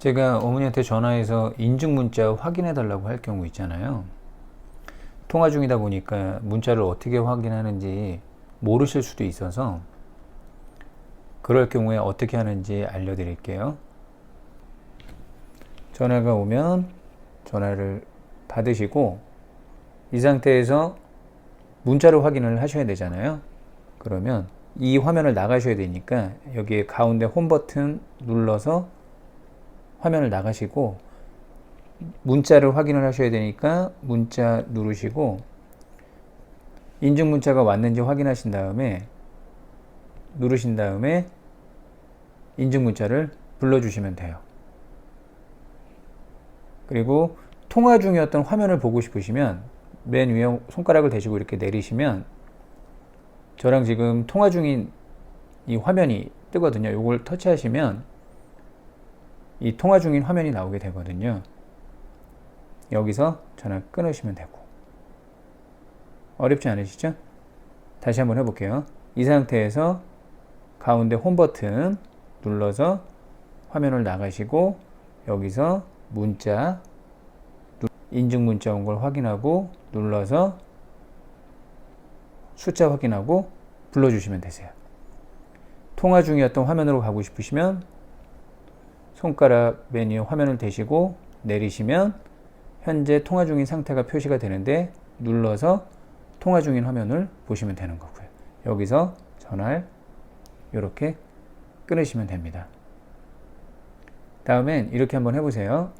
제가 어머니한테 전화해서 인증 문자 확인해 달라고 할 경우 있잖아요. 통화 중이다 보니까 문자를 어떻게 확인하는지 모르실 수도 있어서 그럴 경우에 어떻게 하는지 알려드릴게요. 전화가 오면 전화를 받으시고 이 상태에서 문자를 확인을 하셔야 되잖아요. 그러면 이 화면을 나가셔야 되니까 여기에 가운데 홈 버튼 눌러서 화면을 나가시고 문자를 확인을 하셔야 되니까 문자 누르시고 인증 문자가 왔는지 확인하신 다음에 누르신 다음에 인증 문자를 불러주시면 돼요. 그리고 통화 중이었던 화면을 보고 싶으시면 맨 위에 손가락을 대시고 이렇게 내리시면 저랑 지금 통화 중인 이 화면이 뜨거든요. 이걸 터치하시면 이 통화 중인 화면이 나오게 되거든요. 여기서 전화 끊으시면 되고 어렵지 않으시죠? 다시 한번 해볼게요. 이 상태에서 가운데 홈 버튼 눌러서 화면을 나가시고 여기서 문자 인증 문자 온 걸 확인하고 눌러서 숫자 확인하고 불러주시면 되세요. 통화 중이었던 화면으로 가고 싶으시면 손가락 메뉴 화면을 대시고 내리시면 현재 통화 중인 상태가 표시가 되는데 눌러서 통화 중인 화면을 보시면 되는 거고요. 여기서 전화를 이렇게 끊으시면 됩니다. 다음엔 이렇게 한번 해보세요.